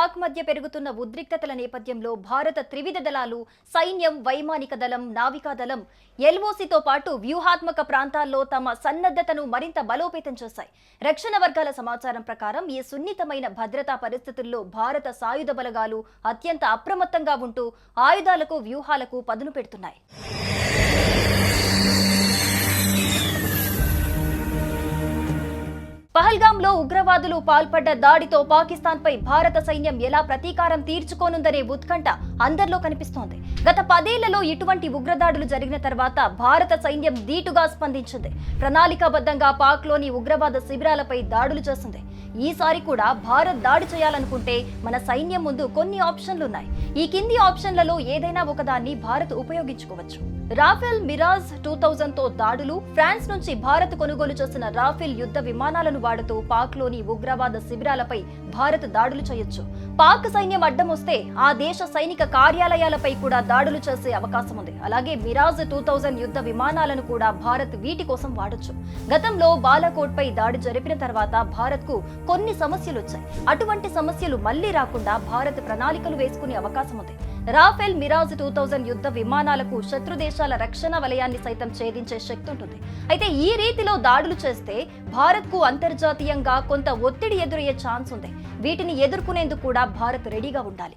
పాక్ మధ్య పెరుగుతున్న ఉద్రిక్తతల నేపథ్యంలో భారత త్రివిధ దళాలు సైన్యం వైమానిక దళం నావికా దళం ఎల్ఓసితో పాటు వ్యూహాత్మక ప్రాంతాల్లో తమ సన్నద్ధతను మరింత బలోపేతం చేశాయి. రక్షణ వర్గాల సమాచారం ప్రకారం ఈ సున్నితమైన భద్రతా పరిస్థితుల్లో భారత సాయుధ బలగాలు అత్యంత అప్రమత్తంగా ఉంటూ ఆయుధాలకు వ్యూహాలకు పదును పెడుతున్నాయి. పహల్గాంలో ఉగ్రవాదులు పాల్పడ్డ దాడితో పాకిస్తాన్పై భారత సైన్యం ఎలా ప్రతీకారం తీర్చుకోనుందనే ఉత్కంఠ అందరిలో కనిపిస్తోంది. గత పదేళ్ళలో ఇటువంటి ఉగ్రదాడులు జరిగిన తర్వాత భారత సైన్యం ధీటుగా స్పందించింది. ప్రణాళికాబద్ధంగా పాక్లోని ఉగ్రవాద శిబిరాలపై దాడులు చేసింది. ఈసారి కూడా భారత్ దాడి చేయాలనుకుంటే మన సైన్యం ముందు కొన్ని ఆప్షన్లున్నాయి. ఈ కింది ఆప్షన్లలో ఏదైనా ఒకదాన్ని భారత్ ఉపయోగించుకోవచ్చు. రాఫెల్ మిరాజ్ టూ థౌజండ్తో దాడులు ఫ్రాన్స్ నుంచి భారత్ కొనుగోలు చేసిన రాఫెల్ యుద్ధ విమానాలను వాడుతూ పాక్లోని ఉగ్రవాద శిబిరాలపై భారత్ దాడులు చేయొచ్చు. పాక్ సైన్యం అడ్డం వస్తే ఆ దేశ సైనిక కార్యాలయాలపై కూడా దాడులు చేసే అవకాశం ఉంది. అలాగే మిరాజ్ టూ థౌజండ్ యుద్ధ విమానాలను కూడా భారత్ వీటి కోసం వాడొచ్చు. గతంలో బాలాకోట్ పై దాడి జరిపిన తర్వాత భారత్కు కొన్ని సమస్యలు వచ్చాయి. అటువంటి సమస్యలు మళ్ళీ రాకుండా భారత్ ప్రణాళికలు వేసుకునే అవకాశం ఉంది. రాఫెల్ మిరాజ్ టూ థౌజండ్ యుద్ధ విమానాలకు శత్రు దేశాల రక్షణ వలయాన్ని సైతం ఛేదించే శక్తి ఉంటుంది. అయితే ఈ రీతిలో దాడులు చేస్తే భారత్కు అంతర్జాతీయంగా కొంత ఒత్తిడి ఎదురయ్యే ఛాన్స్ ఉంది. వీటిని ఎదుర్కొనేందుకు కూడా భారత్ రెడీగా ఉండాలి.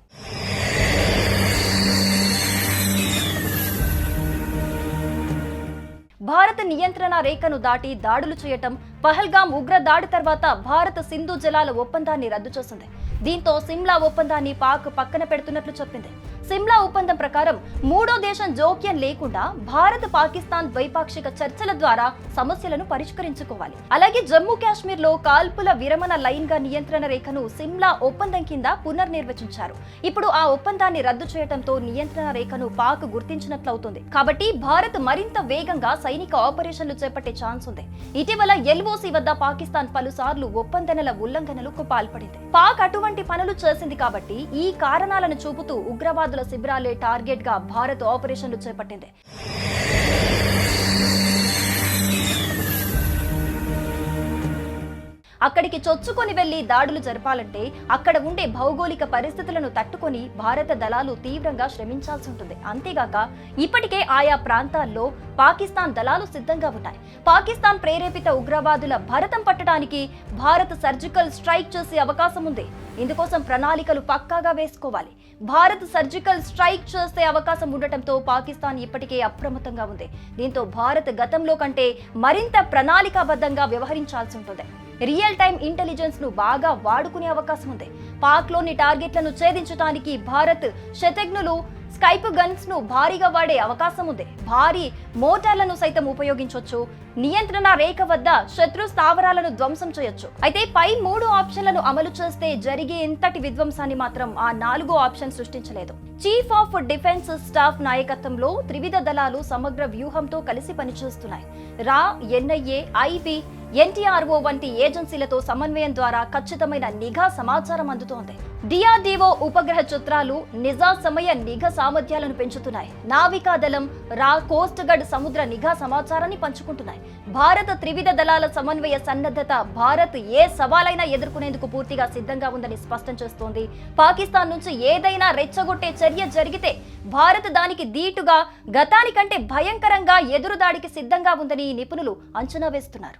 భారత నియంత్రణ రేఖను దాటి దాడులు చేయటం పహల్గాం ఉగ్ర దాడి తర్వాత భారత సింధు జలాల ఒప్పందాన్ని రద్దు చేసింది దీంతో సిమ్లా ఒప్పందాన్ని పాక్ పక్కన పెడుతున్నట్లు చెప్పింది. సిమ్లా ఒప్పందం ప్రకారం మూడో దేశం జోక్యం లేకుండా భారత్ పాకిస్తాన్ ద్వైపాక్షిక చర్చల ద్వారా సమస్యలను పరిష్కరించుకోవాలి. అలాగే జమ్మూ కాశ్మీర్లో కాల్పుల విరమణ లైన్గా నియంత్రణ రేఖను సిమ్లా ఒప్పందం కింద పునర్నిర్వచించారు. ఇప్పుడు ఆ ఒప్పందాన్ని రద్దు చేయడంతో నియంత్రణ రేఖను పాక్ గుర్తించినట్లవుతుంది. కాబట్టి భారత్ మరింత వేగంగా సైనిక ఆపరేషన్లు చేపట్టే ఛాన్స్ ఉంది. ఇటీవల ఎల్ఓసి వద్ద పాకిస్తాన్ పలుసార్లు ఒప్పందనల ఉల్లంఘనలకు పాల్పడింది. పాక్ అటువంటి పనులు చేసింది కాబట్టి ఈ కారణాలను చూపుతూ ఉగ్రవాదుల శిబిరాలే టార్గెట్గా భారత్ ఆపరేషన్లు చేపట్టింది. అక్కడికి చొచ్చుకొని వెళ్ళి దాడులు జరపాలంటే అక్కడ ఉండే భౌగోళిక పరిస్థితులను తట్టుకొని భారత దళాలు తీవ్రంగా శ్రమించాల్సి ఉంటుంది. అంతేగాక ఇప్పటికే ఆయా ప్రాంతాల్లో పాకిస్తాన్ దళాలు సిద్ధంగా ఉన్నాయి పాకిస్తాన్ ప్రేరేపిత ఉగ్రవాదుల భరతం పట్టడానికి భారత్ సర్జికల్ స్ట్రైక్ చేసే అవకాశం ఉంది. ఇందుకోసం ప్రణాళికలు పక్కాగా వేసుకోవాలి. భారత్ సర్జికల్ స్ట్రైక్ చేసే అవకాశం ఉండటంతో పాకిస్తాన్ ఇప్పటికే అప్రమత్తంగా ఉంది. దీంతో భారత్ గతంలో కంటే మరింత ప్రణాళికాబద్ధంగా వ్యవహరించాల్సి ఉంటుంది. రియల్ టైం ఇంటెలిజెన్స్ను బాగా వాడుకునే అవకాశం ఉంది. పాక్లోని టార్గెట్లను ఛేదించడానికి భారత్ శతజ్ఞులు స్కైప్ గన్స్ను భారీగా వాడే అవకాశం ఉంది. భారీ మోటార్లను సైతం ఉపయోగించవచ్చు నియంత్రణ రేఖ వద్ద శత్రు స్థావరాలను ధ్వంసం చేయొచ్చు. అయితే పై మూడు ఆప్షన్లను అమలు చేస్తే జరిగే ఇంతటి విధ్వంసాన్ని మాత్రం ఆ నాలుగో ఆప్షన్ సృష్టించలేదు. చీఫ్ ఆఫ్ డిఫెన్స్ స్టాఫ్ నాయకత్వంలో త్రివిధ దళాలు సమగ్ర వ్యూహంతో కలిసి పనిచేస్తున్నాయి. రా ఎన్ఐఏ ఐబి ఎన్టీఆర్ఓ వంటి ఏజెన్సీలతో సమన్వయం ద్వారా ఖచ్చితమైన నిఘా సమాచారం అందుతోంది. డిఆర్డీఓ ఉపగ్రహ చిత్రాలు నిజా సమయ నిఘా సామర్థ్యాలను పెంచుతున్నాయి. నావికా దళం రా కోస్ట్ గార్డ్ సముద్ర నిఘా సమాచారాన్ని పంచుకుంటున్నాయి. భారత త్రివిధ దళాల సమన్వయ సన్నద్ధత భారత్ ఏ సవాలైనా ఎదుర్కొనేందుకు పూర్తిగా సిద్ధంగా ఉందని స్పష్టం చేస్తోంది. పాకిస్తాన్ నుంచి ఏదైనా రెచ్చగొట్టే చర్య జరిగితే భారత్ దానికి దీటుగా గతానికంటే భయంకరంగా ఎదురుదాడికి సిద్ధంగా ఉందని నిపుణులు అంచనా వేస్తున్నారు.